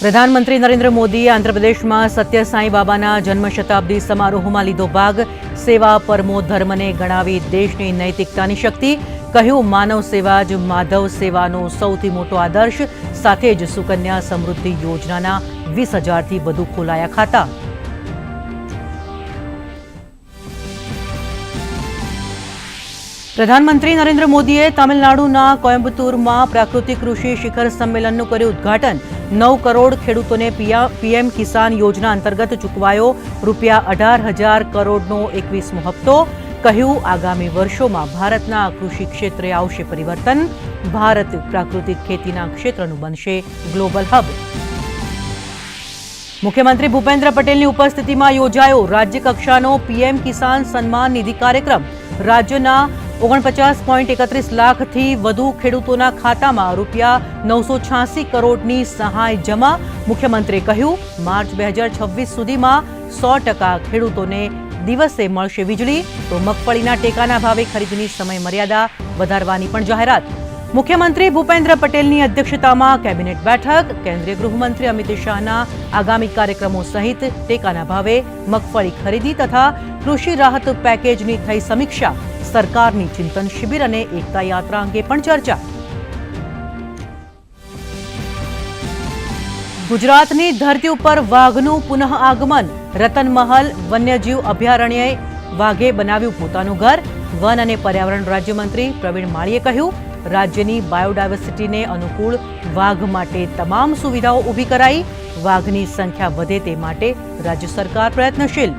પ્રધાનમંત્રી નરેન્દ્ર મોદીએ આંધ્રપ્રદેશમાં સત્ય સાંઈ બાબાના જન્મ શતાબ્દી સમારોહમાં લીધો ભાગ. સેવા પરમો ધર્મને ગણાવી દેશની નૈતિકતાની શક્તિ. કહ્યું, માનવ સેવા જ માધવ સેવાનો સૌથી મોટો આદર્શ. સાથે જ સુકન્યા સમૃદ્ધિ યોજનાના વીસ હજારથી વધુ ખોલાયા ખાતા. પ્રધાનમંત્રી નરેન્દ્ર મોદીએ તમિલનાડુના કોયમ્બતુરમાં પ્રાકૃતિક કૃષિ શિખર સંમેલનનું કર્યું ઉદ્ઘાટન. નવ કરોડ ખેડૂતોને પીએમ કિસાન યોજના અંતર્ગત ચૂકવાયો રૂપિયા અઢાર હજાર કરોડનો એકવીસમો હપ્તો. કહ્યું, આગામી વર્ષોમાં ભારતના કૃષિ ક્ષેત્રે આવશે પરિવર્તન. ભારત પ્રાકૃતિક ખેતીના ક્ષેત્રનું બનશે ગ્લોબલ હબ. મુખ્યમંત્રી ભૂપેન્દ્ર પટેલની ઉપસ્થિતિમાં યોજાયો રાજ્ય કક્ષાનો પીએમ કિસાન સન્માન નિધિ કાર્યક્રમ. રાજ્યના ઓગણપચાસ પોઈન્ટ એકત્રીસ લાખથી વધુ ખેડૂતોના ખાતામાં રૂપિયા નવસો છ્યાસી કરોડની સહાય જમા. મુખ્યમંત્રીએ કહ્યું, માર્ચ બે હજાર છવ્વીસ સુધીમાં સો ટકા ખેડૂતોને દિવસે મળશે વીજળી. તો મગફળીના ટેકાના ભાવે ખરીદની સમય મર્યાદા વધારવાની પણ જાહેરાત. મુખ્યમંત્રી ભૂપેન્દ્ર પટેલની અધ્યક્ષતામાં કેબિનેટ બેઠક. કેન્દ્રીય ગૃહમંત્રી અમિત શાહના આગામી કાર્યક્રમો સહિત ટેકાના ભાવે મગફળી ખરીદી તથા કૃષિ રાહત પેકેજની થઈ સમીક્ષા. સરકારની ચિંતન શિબિર અને એકતા યાત્રા અંગે પણ ચર્ચા. ગુજરાતની ધરતી ઉપર વાઘનું પુનઃ આગમન. રતનમહલ વન્યજીવ અભયારણ્યએ વાઘે બનાવ્યું પોતાનું ઘર. વન અને પર્યાવરણ રાજ્યમંત્રી પ્રવીણ માળીએ કહ્યું, રાજ્યની બાયોડાયવર્સિટીને અનુકૂળ વાઘ માટે તમામ સુવિધાઓ ઊભી કરાઈ. વાઘની સંખ્યા વધે તે માટે રાજ્ય સરકાર પ્રયત્નશીલ.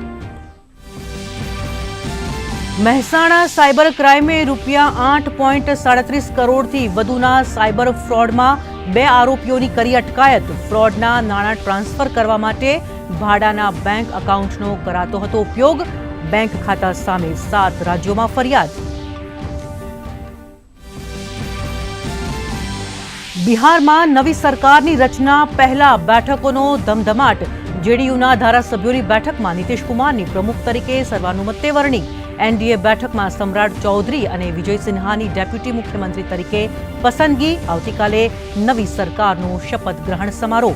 મહેસાણા સાયબર ક્રાઇમે રૂપિયા આઠ પોઈન્ટ સાડત્રીસ કરોડથી વધુના સાયબર ફ્રોડમાં બે આરોપીઓની કરી અટકાયત. ફ્રોડના નાણાં ટ્રાન્સફર કરવા માટે ભાડાના બેંક એકાઉન્ટનો કરાતો હતો ઉપયોગ. બેંક ખાતા સામે સાત રાજ્યોમાં ફરિયાદ. બિહારમાં નવી સરકારની રચના પહેલા બેઠકોનો ધમધમાટ. જેડીયુના ધારાસભ્યોની બેઠકમાં નીતિશ કુમારની પ્રમુખ તરીકે સર્વાનુમતે વરણી. એનડીએ બેઠકમાં સમ્રાટ ચૌધરી અને વિજય સિન્હાની ડેપ્યુટી મુખ્યમંત્રી તરીકે પસંદગી આવતીકાલે નવી સરકારનો શપથ ગ્રહણ સમારોહ.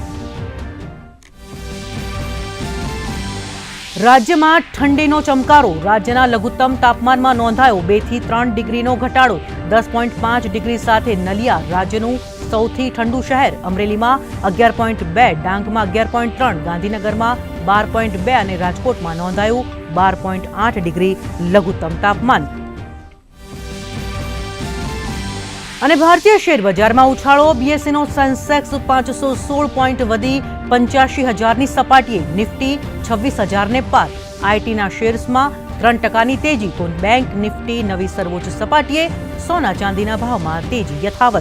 રાજ્યમાં ઠંડીનો ચમકારો. રાજ્યના લઘુત્તમ તાપમાનમાં નોંધાયો બેથી ત્રણ ડિગ્રીનો ઘટાડો. દસ પોઈન્ટ પાંચ ડિગ્રી સાથે નલિયા રાજ્યનું સૌથી ઠંડુ શહેર. અમરેલીમાં અગિયાર પોઈન્ટ બે, ડાંગમાં અગિયાર પોઈન્ટ ત્રણ, ગાંધીનગરમાં બાર પોઈન્ટ બે અને રાજકોટમાં નોંધાયું બાર પોઈન્ટ આઠ ડિગ્રી લઘુત્તમ તાપમાન. અને ભારતીય શેર ઉછાળો બીએસસીનો સેન્સેક્સ પાંચસો સોળ પોઈન્ટ વધી પંચ્યાસી હજારની સપાટીએ નિફ્ટી, છવ્વીસ હજારને પાર. આઈટીના શેર્સમાં ત્રણ ટકાની તેજી, તો બેંક નિફ્ટી નવી સર્વોચ્ચ સપાટીએ સોના ચાંદીના ભાવમાં તેજી યથાવત.